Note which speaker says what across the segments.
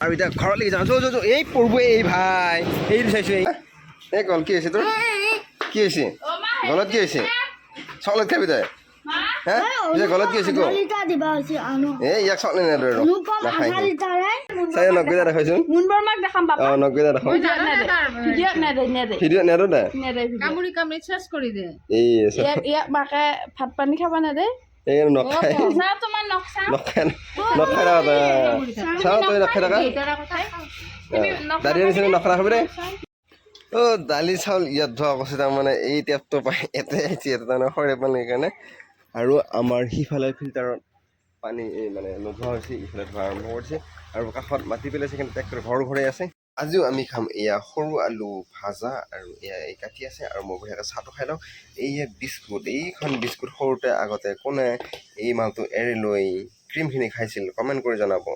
Speaker 1: আৰু এতিয়া ঘৰলৈকে যাওঁ যৌ যৌ এই পঢ়ব এই ভাই। এইটো চাইছোঁ এই এই গল কি হৈছে তোৰ কি হৈছে গলত কি হৈছে চকলেট খাবি তই? গলত কি হৈছে ক
Speaker 2: আধা দিবা হৈছে আনো
Speaker 1: এই ইয়াক চকলেট নেদৰ
Speaker 2: লিটাৰে
Speaker 1: চাই
Speaker 3: দেখাম বাবা
Speaker 1: অঁ নব্বৈটা দেখাওঁ ভিডিঅ' নেদো দে এই
Speaker 3: ইয়াক মাকে ভাত পানী খাব নেদে
Speaker 1: এই নখায়
Speaker 3: চা তোমাৰ নকচা
Speaker 1: নখায় নখায় থাকা তই চাওঁ তই নখায় থাকা
Speaker 4: ভিতৰৰ কথাই।
Speaker 1: দালি চাউল ইয়াত ধোৱা কৈছে তাৰমানে এই টেপটো পাই ইয়াতে আহিছে ইয়াতে তাৰমানে সৰে পানীৰ কাৰণে। আৰু আমাৰ সিফালে ফিল্টাৰত পানী এই মানে নোধোৱা হৈছে ইফালে ধোৱা আৰম্ভ কৰিছে। আৰু কাষত মাটি পেলাইছে কিন্তু ট্ৰেক্টৰ ঘৰ ঘৰে আছে। আজিও আমি খাম। এয়া সৰু আলু ভাজা আৰু এয়া এই কাটি আছে আৰু মই বঢ়িয়াকৈ চাহটো খাই লওঁ। এইয়া বিস্কুট এইখন বিস্কুট সৰুতে আগতে কোনে এই মালটো এৰি লৈ ক্ৰীমখিনি খাইছিল কমেণ্ট কৰি জনাব।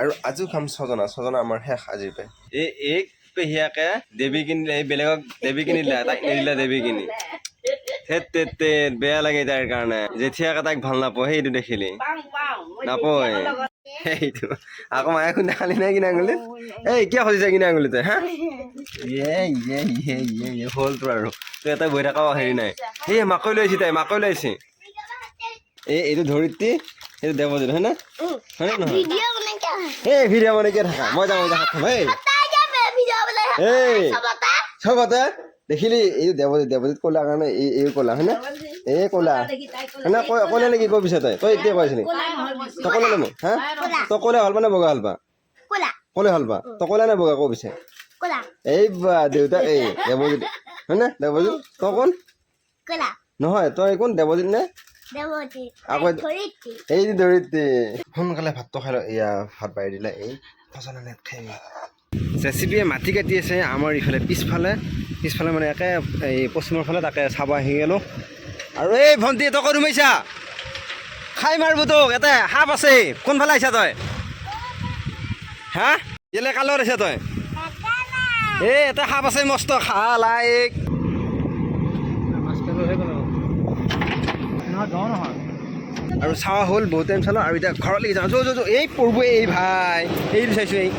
Speaker 1: আৰু আজিও খাম ছজনা ছজনা আমাৰ শেষ আজিৰ পৰা এই এক পেহীয়াকে দেৱী কিনিলে এই বেলেগক দেৱী কিনিলে তাইক নিদিলে দেৱী কিনি। থেত থেত থেত বেয়া লাগে তাইৰ কাৰণে। জেঠিয়াকে তাইক ভালো নাপায় সেইটো দেখিলি নাপয়। সেইটো আকৌ মায়ে খুন্দা খালি নাই কিনা আঙুলিত? এই কিয় খুজিছে কিনা আঙুলিতে হা? ইয়ে ইয়ে ইয়ে ইয়ে ইয়ে হ'ল তোৰ আৰু। তই এটা বহি থকা হেৰি নাই। সেই মাকৈ লৈ আহিছে তাই মাকৈ লৈ আহিছে। এই এইটো ধৰিত্ৰী এইটো দেৱজিত হয় না হয় নে নহয়? এই ভিডিঅ' মানে কিয় থাকা? মই যাওঁ যাওঁ খাম এই। এই।
Speaker 2: চবতে?
Speaker 1: দেখিলি এই দেৱজিত দেৱজিত ক'লা কাৰণে এই এই ক'লা হয় না এই ক'লা। হয় না কৈ ক'লে নেকি কৈ পিছে তই তই এতিয়া কৈ আছিলি? তই ক'লে নে মোক? হা? তই ক'লে ভালো পা নে বগা ভালো পা
Speaker 2: ক'লে
Speaker 1: ভালো পা তই ক'লে নে বগা? কৈ পিছে। এই বা দেউতা এই দেৱজিত হয় নে দেৱজিত তই কোন? নহয় তই কোন? দেৱজিত নে? আকৌ এই ধৰিত্ৰী। সোনকালে ভাতটো খাই এয়া ভাত বাঢ়ি দিলে। এই পচলা নেট খাই জেচিবিয়ে মাটি কাটি আছে আমাৰ ইফালে পিছফালে। পিছফালে মানে একে, এই পশ্চিমৰ ফালে তাকে চাব আহি গ'লোঁ। আৰু এই ভণ্টি, তই ক'ত সোমাইছা? খাই মাৰিব তোক, ইয়াতে সাপ আছে। কোনফালে আহিছা তই? হা? কেলে কালত আহিছা তই? এই এটা সাপ আছে, মস্ত খা লাইক আৰু চাৱা হ'ল বহুত টাইম চালোঁ, আৰু এতিয়া ঘৰলৈকে যাওঁ। যৌ যৌ এই পঢ়ব এই ভাই এইটো চাইছোঁ এই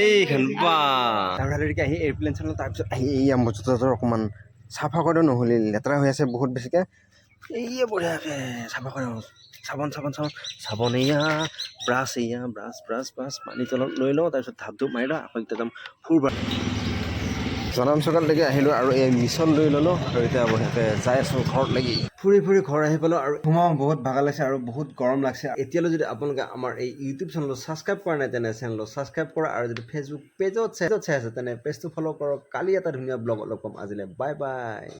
Speaker 1: এইখন, বা। আহি এয়াৰপ্লেন চালোঁ, তাৰপিছত আহি এই আমাৰ জোতাযোৰ অকণমান চাফা কৰিব নহ'লে, লেতেৰা হৈ আছে বহুত বেছিকৈ। এই বঢ়িয়াকৈ চাফা কৰা চাবোন চাবোন চাবোন চাবোন এয়া, ব্ৰাছ এয়া, ব্ৰাছ ব্ৰাছ ব্ৰাছ পানী তলত লৈ লওঁ, তাৰপিছত ধাপ ধুপ মাৰি লওঁ, আকৌ এতিয়া যাম ফুৰবা। জনাম চকালৈকে আহিলোঁ আৰু এই মিছন লৈ ল'লোঁ আৰু এতিয়া বঢ়িয়াকৈ যাই আছোঁ ঘৰত লাগি। ফুৰি ফুৰি ঘৰ আহি পালোঁ আৰু সোমাওঁ বহুত ভাগৰ লাগিছে আৰু বহুত গৰম লাগিছে। এতিয়ালৈ যদি আপোনালোকে আমাৰ এই ইউটিউব চেনেলত ছাবস্ক্ৰাইব কৰা নাই তেনে চেনেলত ছাবস্ক্ৰাইব কৰা আৰু যদি ফেচবুক পেজত চাই আছে তেনে পেজটো ফ'ল' কৰক। কালি এটা ধুনীয়া ব্লগ লগ পাম। আজিলৈ বাই বাই